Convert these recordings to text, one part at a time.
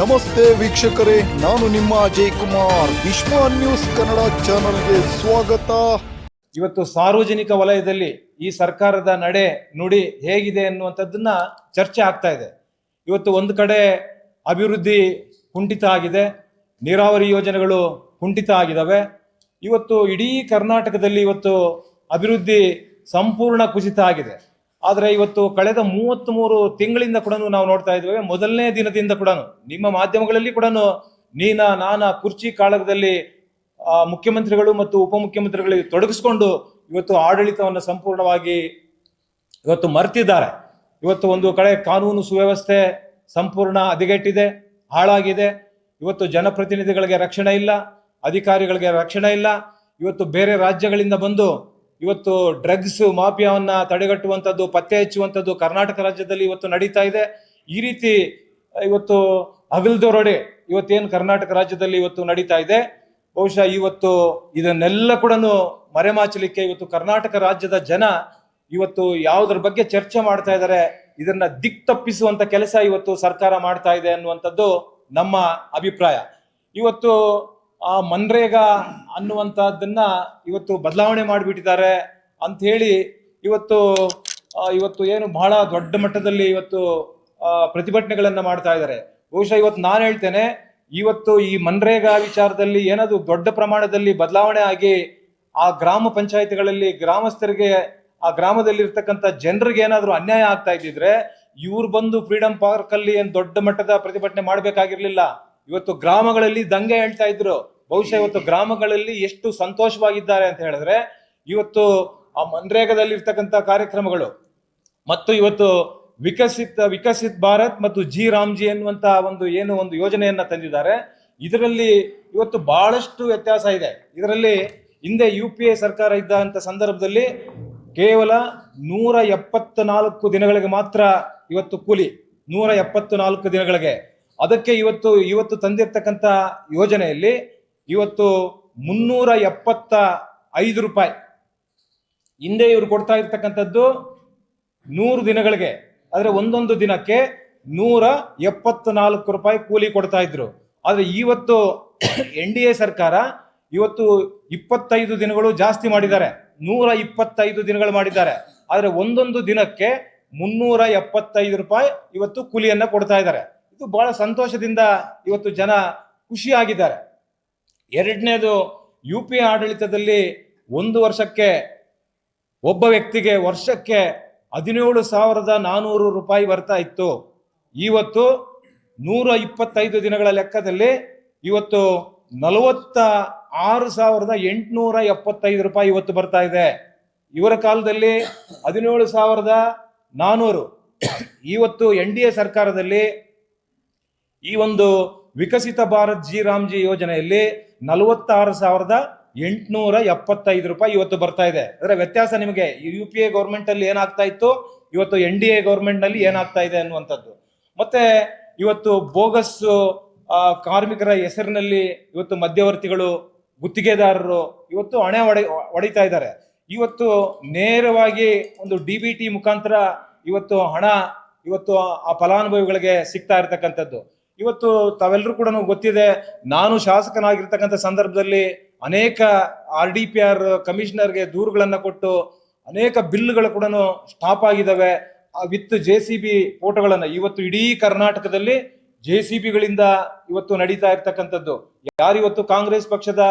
ನಮಸ್ತೆ ವೀಕ್ಷಕರೇ, ನಾನು ನಿಮ್ಮ ಅಜಯ್ ಕುಮಾರ್ ವಿಶ್ವ ನ್ಯೂಸ್ ಕನ್ನಡ ಚಾನಲ್ಗೆ ಸ್ವಾಗತ. ಇವತ್ತು ಸಾರ್ವಜನಿಕ ವಲಯದಲ್ಲಿ ಈ ಸರ್ಕಾರದ ನಡೆ, ನುಡಿ ಹೇಗಿದೆ ಅನ್ನುವಂಥದ್ದನ್ನ ಚರ್ಚೆ ಆಗ್ತಾ ಇದೆ. ಇವತ್ತು ಒಂದು ಕಡೆ ಅಭಿವೃದ್ಧಿ ಕುಂಠಿತ ಆಗಿದೆ, ನೀರಾವರಿ ಯೋಜನೆಗಳು ಕುಂಠಿತ ಆಗಿದ್ದಾವೆ ಇವತ್ತು ಇಡೀ ಕರ್ನಾಟಕದಲ್ಲಿ ಇವತ್ತು ಅಭಿವೃದ್ಧಿ ಸಂಪೂರ್ಣ ಕುಸಿತ ಆಗಿದೆ. ಆದರೆ ಇವತ್ತು ಕಳೆದ ಮೂವತ್ತ್ ಮೂರು ತಿಂಗಳಿಂದ ಕೂಡ ನಾವು ನೋಡ್ತಾ ಇದ್ದೇವೆ, ಮೊದಲನೇ ದಿನದಿಂದ ಕೂಡ ನಿಮ್ಮ ಮಾಧ್ಯಮಗಳಲ್ಲಿ ಕೂಡ ನೀನ, ನಾನ ಕುರ್ಚಿ ಕಾಳಗದಲ್ಲಿ ಮುಖ್ಯಮಂತ್ರಿಗಳು ಮತ್ತು ಉಪಮುಖ್ಯಮಂತ್ರಿಗಳಿಗೆ ತೊಡಗಿಸ್ಕೊಂಡು ಇವತ್ತು ಆಡಳಿತವನ್ನು ಸಂಪೂರ್ಣವಾಗಿ ಇವತ್ತು ಮರ್ತಿದ್ದಾರೆ. ಇವತ್ತು ಒಂದು ಕಡೆ ಕಾನೂನು ಸುವ್ಯವಸ್ಥೆ ಸಂಪೂರ್ಣ ಹದಗೆಟ್ಟಿದೆ, ಹಾಳಾಗಿದೆ. ಇವತ್ತು ಜನಪ್ರತಿನಿಧಿಗಳಿಗೆ ರಕ್ಷಣೆ ಇಲ್ಲ, ಅಧಿಕಾರಿಗಳಿಗೆ ರಕ್ಷಣೆ ಇಲ್ಲ. ಇವತ್ತು ಬೇರೆ ರಾಜ್ಯಗಳಿಂದ ಬಂದು ಇವತ್ತು ಡ್ರಗ್ಸ್ ಮಾಫಿಯಾವನ್ನ ತಡೆಗಟ್ಟುವಂಥದ್ದು, ಪತ್ತೆ ಹಚ್ಚುವಂಥದ್ದು ಕರ್ನಾಟಕ ರಾಜ್ಯದಲ್ಲಿ ಇವತ್ತು ನಡೀತಾ ಇದೆ. ಈ ರೀತಿ ಇವತ್ತು ಹಗಲ್ದೊರಡೆ ಇವತ್ತೇನು ಕರ್ನಾಟಕ ರಾಜ್ಯದಲ್ಲಿ ಇವತ್ತು ನಡೀತಾ ಇದೆ. ಬಹುಶಃ ಇವತ್ತು ಇದನ್ನೆಲ್ಲ ಕೂಡ ಮರೆಮಾಚಲಿಕ್ಕೆ ಇವತ್ತು ಕರ್ನಾಟಕ ರಾಜ್ಯದ ಜನ ಇವತ್ತು ಯಾವುದ್ರ ಬಗ್ಗೆ ಚರ್ಚೆ ಮಾಡ್ತಾ ಇದ್ದಾರೆ ಇದನ್ನ ದಿಕ್ ತಪ್ಪಿಸುವಂತ ಕೆಲಸ ಇವತ್ತು ಸರ್ಕಾರ ಮಾಡ್ತಾ ಇದೆ ಅನ್ನುವಂಥದ್ದು ನಮ್ಮ ಅಭಿಪ್ರಾಯ. ಇವತ್ತು ಆ ಮನ್ರೇಗಾ ಅನ್ನುವಂತಹದ್ದನ್ನ ಇವತ್ತು ಬದಲಾವಣೆ ಮಾಡಿಬಿಟ್ಟಿದ್ದಾರೆ ಅಂತ ಹೇಳಿ ಇವತ್ತು ಇವತ್ತು ಏನು ಬಹಳ ದೊಡ್ಡ ಮಟ್ಟದಲ್ಲಿ ಇವತ್ತು ಪ್ರತಿಭಟನೆಗಳನ್ನು ಪ್ರತಿಭಟನೆಗಳನ್ನ ಮಾಡ್ತಾ ಇದ್ದಾರೆ. ಬಹುಶಃ ಇವತ್ತು ನಾನು ಹೇಳ್ತೇನೆ, ಇವತ್ತು ಈ ಮನ್ರೇಗಾ ವಿಚಾರದಲ್ಲಿ ಏನಾದ್ರು ದೊಡ್ಡ ಪ್ರಮಾಣದಲ್ಲಿ ಬದಲಾವಣೆ ಆಗಿ ಆ ಗ್ರಾಮ ಪಂಚಾಯತಿಗಳಲ್ಲಿ ಗ್ರಾಮಸ್ಥರಿಗೆ, ಆ ಗ್ರಾಮದಲ್ಲಿ ಇರ್ತಕ್ಕಂಥ ಜನರಿಗೆ ಏನಾದರೂ ಅನ್ಯಾಯ ಆಗ್ತಾ ಇದ್ದಿದ್ರೆ ಇವ್ರು ಬಂದು ಫ್ರೀಡಂ ಪಾರ್ಕ್ ಅಲ್ಲಿ ಏನ್ ದೊಡ್ಡ ಮಟ್ಟದ ಪ್ರತಿಭಟನೆ ಮಾಡ್ಬೇಕಾಗಿರ್ಲಿಲ್ಲ. ಇವತ್ತು ಗ್ರಾಮಗಳಲ್ಲಿ ದಂಗೆ ಹೇಳ್ತಾ ಇದ್ರು. ಬಹುಶಃ ಇವತ್ತು ಗ್ರಾಮಗಳಲ್ಲಿ ಎಷ್ಟು ಸಂತೋಷವಾಗಿದ್ದಾರೆ ಅಂತ ಹೇಳಿದ್ರೆ, ಇವತ್ತು ಆ ಮನ್ರೇಗದಲ್ಲಿ ಇರ್ತಕ್ಕಂಥ ಕಾರ್ಯಕ್ರಮಗಳು ಮತ್ತು ಇವತ್ತು ವಿಕಸಿತ, ವಿಕಸಿತ್ ಭಾರತ್ ಮತ್ತು ಜಿ ರಾಮ್ಜಿ ಎನ್ನುವಂತ ಒಂದು ಏನು ಒಂದು ಯೋಜನೆಯನ್ನ ತಂದಿದ್ದಾರೆ. ಇದರಲ್ಲಿ ಇವತ್ತು ಬಹಳಷ್ಟು ವ್ಯತ್ಯಾಸ ಇದೆ. ಇದರಲ್ಲಿ ಹಿಂದೆ ಯು ಪಿ ಎ ಸರ್ಕಾರ ಇದ್ದಂತ ಸಂದರ್ಭದಲ್ಲಿ ಕೇವಲ ನೂರ ಎಪ್ಪತ್ತ ನಾಲ್ಕು ದಿನಗಳಿಗೆ ಮಾತ್ರ ಇವತ್ತು ಕೂಲಿ, ನೂರ ಎಪ್ಪತ್ತು ನಾಲ್ಕು ದಿನಗಳಿಗೆ. ಅದಕ್ಕೆ ಇವತ್ತು ಇವತ್ತು ತಂದಿರ್ತಕ್ಕಂಥ ಯೋಜನೆಯಲ್ಲಿ ಇವತ್ತು ಮುನ್ನೂರ ಎಪ್ಪತ್ತ ಐದು ರೂಪಾಯಿ. ಹಿಂದೆ ಇವರು ಕೊಡ್ತಾ ಇರ್ತಕ್ಕಂಥದ್ದು ನೂರು ದಿನಗಳಿಗೆ. ಆದರೆ ಒಂದೊಂದು ದಿನಕ್ಕೆ ನೂರ ಎಪ್ಪತ್ತು ನಾಲ್ಕು ರೂಪಾಯಿ ಕೂಲಿ ಕೊಡ್ತಾ ಇದ್ರು. ಆದ್ರೆ ಇವತ್ತು ಎನ್ ಡಿ ಎ ಸರ್ಕಾರ ಇವತ್ತು ಇಪ್ಪತ್ತೈದು ದಿನಗಳು ಜಾಸ್ತಿ ಮಾಡಿದ್ದಾರೆ. ನೂರ ಇಪ್ಪತ್ತೈದು ದಿನಗಳು ಮಾಡಿದ್ದಾರೆ. ಆದರೆ ಒಂದೊಂದು ದಿನಕ್ಕೆ ಮುನ್ನೂರ ಎಪ್ಪತ್ತೈದು ರೂಪಾಯಿ ಇವತ್ತು ಕೂಲಿಯನ್ನ ಕೊಡ್ತಾ ಇದ್ದಾರೆ. ಇದು ಬಹಳ ಸಂತೋಷದಿಂದ ಇವತ್ತು ಜನ ಖುಷಿಯಾಗಿದ್ದಾರೆ. ಎರಡನೇದು ಯು ಪಿ ಆಡಳಿತದಲ್ಲಿ ಒಂದು ವರ್ಷಕ್ಕೆ ಒಬ್ಬ ವ್ಯಕ್ತಿಗೆ ವರ್ಷಕ್ಕೆ ಹದಿನೇಳು ಸಾವಿರದ ನಾನೂರು ರೂಪಾಯಿ ಬರ್ತಾ ಇತ್ತು. ಇವತ್ತು ನೂರ ಇಪ್ಪತ್ತೈದು ದಿನಗಳ ಲೆಕ್ಕದಲ್ಲಿ ಇವತ್ತು ನಲವತ್ತ ಆರು ಸಾವಿರದ ಎಂಟುನೂರ ಎಪ್ಪತ್ತೈದು ರೂಪಾಯಿ ಇವತ್ತು ಬರ್ತಾ ಇದೆ. ಇವರ ಕಾಲದಲ್ಲಿ ಹದಿನೇಳು ಸಾವಿರದ ನಾನೂರು. ಇವತ್ತು ಎನ್ ಡಿ ಎ ಸರ್ಕಾರದಲ್ಲಿ ಈ ಒಂದು ವಿಕಸಿತ ಭಾರತ್ ಜಿ ರಾಮ್ಜಿ ಯೋಜನೆಯಲ್ಲಿ ನಲವತ್ತಾರು ಸಾವಿರದ ಎಂಟುನೂರ ಎಪ್ಪತ್ತೈದು ರೂಪಾಯಿ ಇವತ್ತು ಬರ್ತಾ ಇದೆ. ಅಂದ್ರೆ ವ್ಯತ್ಯಾಸ ನಿಮಗೆ ಯು ಪಿ ಎ ಗೌರ್ಮೆಂಟ್ ಅಲ್ಲಿ ಏನಾಗ್ತಾ ಇತ್ತು, ಇವತ್ತು ಎನ್ ಡಿ ಎ ಗೌರ್ಮೆಂಟ್ನಲ್ಲಿ ಏನಾಗ್ತಾ ಇದೆ ಅನ್ನುವಂಥದ್ದು. ಮತ್ತೆ ಇವತ್ತು ಬೋಗಸ್ ಕಾರ್ಮಿಕರ ಹೆಸರಿನಲ್ಲಿ ಇವತ್ತು ಮಧ್ಯವರ್ತಿಗಳು, ಗುತ್ತಿಗೆದಾರರು ಇವತ್ತು ಹಣೆ ಒಡೆ ಹೊಡಿತಾ ಇದ್ದಾರೆ. ಇವತ್ತು ನೇರವಾಗಿ ಒಂದು ಡಿ ಬಿ ಟಿ ಮುಖಾಂತರ ಇವತ್ತು ಹಣ, ಇವತ್ತು ಆ ಫಲಾನುಭವಿಗಳಿಗೆ ಸಿಗ್ತಾ ಇರತಕ್ಕಂಥದ್ದು. ಇವತ್ತು ತಾವೆಲ್ಲರೂ ಕೂಡ ಗೊತ್ತಿದೆ, ನಾನು ಶಾಸಕನಾಗಿರ್ತಕ್ಕಂಥ ಸಂದರ್ಭದಲ್ಲಿ ಅನೇಕ ಆರ್ ಡಿ ಪಿ ಆರ್ ಕಮಿಷನರ್ಗೆ ದೂರುಗಳನ್ನು ಕೊಟ್ಟು ಅನೇಕ ಬಿಲ್ಗಳು ಕೂಡ ಸ್ಟಾಪ್ ಆಗಿದ್ದಾವೆ ವಿತ್ ಜೆ ಸಿ ಬಿ ಫೋಟೋಗಳನ್ನು ಇವತ್ತು ಇಡೀ ಕರ್ನಾಟಕದಲ್ಲಿ ಜೆ ಸಿ ಬಿಗಳಿಂದ ಇವತ್ತು ನಡೀತಾ ಇರ್ತಕ್ಕಂಥದ್ದು. ಯಾರಿವತ್ತು ಕಾಂಗ್ರೆಸ್ ಪಕ್ಷದ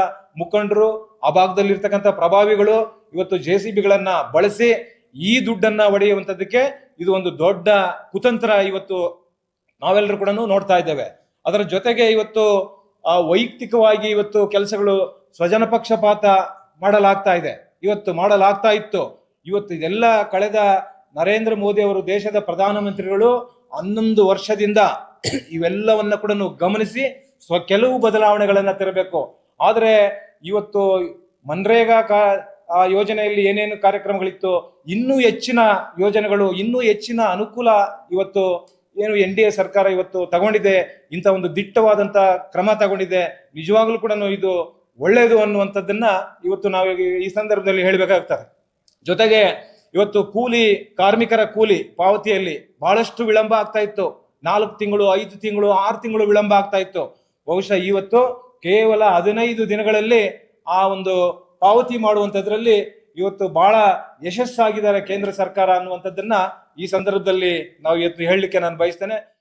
ಮುಖಂಡರು, ಆ ಭಾಗದಲ್ಲಿ ಇರ್ತಕ್ಕಂಥ ಪ್ರಭಾವಿಗಳು ಇವತ್ತು ಜೆ ಸಿ ಬಿಗಳನ್ನ ಬಳಸಿ ಈ ದುಡ್ಡನ್ನ ಒಡೆಯುವಂತದಕ್ಕೆ ಇದು ಒಂದು ದೊಡ್ಡ ಕುತಂತ್ರ ಇವತ್ತು ನಾವೆಲ್ಲರೂ ಕೂಡ ನೋಡ್ತಾ ಇದ್ದೇವೆ. ಅದರ ಜೊತೆಗೆ ಇವತ್ತು ವೈಯಕ್ತಿಕವಾಗಿ ಇವತ್ತು ಕೆಲಸಗಳು ಸ್ವಜನ ಪಕ್ಷಪಾತ ಮಾಡಲಾಗ್ತಾ ಇದೆ. ಇವತ್ತು ಮಾಡಲಾಗ್ತಾ ಇತ್ತು. ಇವತ್ತು ಇದೆಲ್ಲ ಕಳೆದ ನರೇಂದ್ರ ಮೋದಿ ಅವರು ದೇಶದ ಪ್ರಧಾನಮಂತ್ರಿಗಳು ಹನ್ನೊಂದು ವರ್ಷದಿಂದ ಇವೆಲ್ಲವನ್ನ ಕೂಡ ಗಮನಿಸಿ ಸ್ವ ಕೆಲವು ಬದಲಾವಣೆಗಳನ್ನ ತರಬೇಕು. ಆದರೆ ಇವತ್ತು ಮನ್ರೇಗಾ ಕಾ ಆ ಯೋಜನೆಯಲ್ಲಿ ಏನೇನು ಕಾರ್ಯಕ್ರಮಗಳಿತ್ತು, ಇನ್ನೂ ಹೆಚ್ಚಿನ ಯೋಜನೆಗಳು, ಇನ್ನೂ ಹೆಚ್ಚಿನ ಅನುಕೂಲ ಇವತ್ತು ಏನು ಎನ್ ಡಿ ಎ ಸರ್ಕಾರ ಇವತ್ತು ತಗೊಂಡಿದೆ, ಇಂಥ ಒಂದು ದಿಟ್ಟವಾದಂತ ಕ್ರಮ ತಗೊಂಡಿದೆ, ನಿಜವಾಗ್ಲೂ ಕೂಡ ಇದು ಒಳ್ಳೆಯದು ಅನ್ನುವಂಥದ್ದನ್ನ ಇವತ್ತು ನಾವು ಈ- ಸಂದರ್ಭದಲ್ಲಿ ಹೇಳಬೇಕಾಗ್ತದೆ. ಜೊತೆಗೆ ಇವತ್ತು ಕೂಲಿ, ಕಾರ್ಮಿಕರ ಕೂಲಿ ಪಾವತಿಯಲ್ಲಿ ಬಹಳಷ್ಟು ವಿಳಂಬ ಆಗ್ತಾ ಇತ್ತು. ನಾಲ್ಕು ತಿಂಗಳು, ಐದು ತಿಂಗಳು, ಆರು ತಿಂಗಳು ವಿಳಂಬ ಆಗ್ತಾ ಇತ್ತು. ಬಹುಶಃ ಇವತ್ತು ಕೇವಲ ಹದಿನೈದು ದಿನಗಳಲ್ಲಿ ಆ ಒಂದು ಪಾವತಿ ಮಾಡುವಂಥದ್ರಲ್ಲಿ ಇವತ್ತು ಬಹಳ ಯಶಸ್ಸಾಗಿದ್ದಾರೆ ಕೇಂದ್ರ ಸರ್ಕಾರ ಅನ್ನುವಂಥದ್ದನ್ನ ಈ ಸಂದರ್ಭದಲ್ಲಿ ನಾವು ಇವತ್ತು ಹೇಳಲಿಕ್ಕೆ ನಾನು ಬಯಸ್ತೇನೆ.